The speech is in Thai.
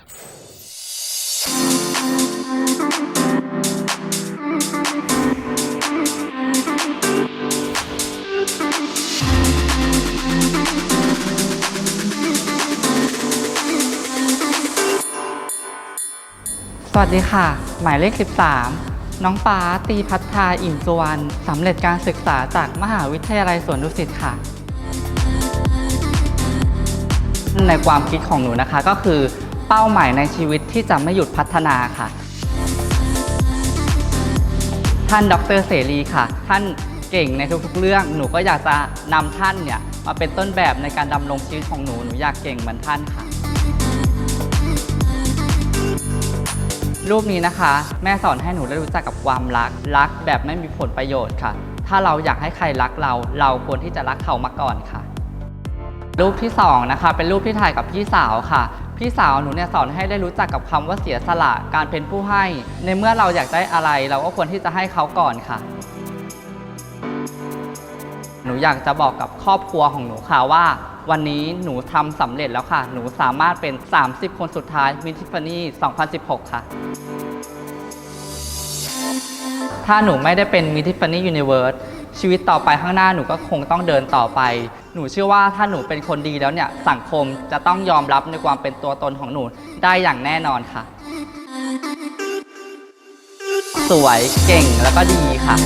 สวัสดีค่ะ หมายเลข 13 น้องฟ้าตีพัฒนาอิ่มสุวรรณสำเร็จการศึกษาจากมหาวิทยาลัยสวนดุสิตค่ะ ในความคิดของหนูนะคะก็คือ เป้าหมายในชีวิตที่จะไม่หยุดพัฒนาค่ะ ท่านดรเสรีค่ะ ท่านเก่งในทุกๆ เรื่อง หนูก็อยากจะนำท่านเนี่ยมาเป็นต้นแบบในการดำรงชีวิตของหนู หนูอยากเก่งเหมือนท่านค่ะ รูปนี้นะคะ แม่สอนให้หนูได้รู้จักกับความรัก รักแบบไม่มีผลประโยชน์ค่ะ ถ้าเราอยากให้ใครรักเรา เราควรที่จะรักเขามาก่อนค่ะ รูปที่สองนะคะ เป็นรูปที่ถ่ายกับพี่สาวค่ะ พี่สาวหนูเนี่ยสอนให้ได้รู้จักกับคำว่าเสียสละการเป็นผู้ให้ ในเมื่อเราอยากได้อะไร เราก็ควรที่จะให้เขาก่อนค่ะ หนูอยากจะบอกกับครอบครัวของหนูค่ะว่า วันนี้หนูทำสำเร็จแล้วค่ะ หนูสามารถเป็น 30 คนสุดท้ายมิทิฟานี่2016 ค่ะถ้าหนูไม่ได้เป็นมิทิฟานี่ยูนิเวิร์ส ชีวิตต่อไปข้างหน้าหนูก็คงต้องเดินต่อไป หนูเชื่อว่าถ้าหนูเป็นคนดีแล้วเนี่ยสังคมจะต้องยอมรับในความเป็นตัวตนของหนูได้อย่างแน่นอนค่ะ สวยเก่งแล้วก็ดีค่ะ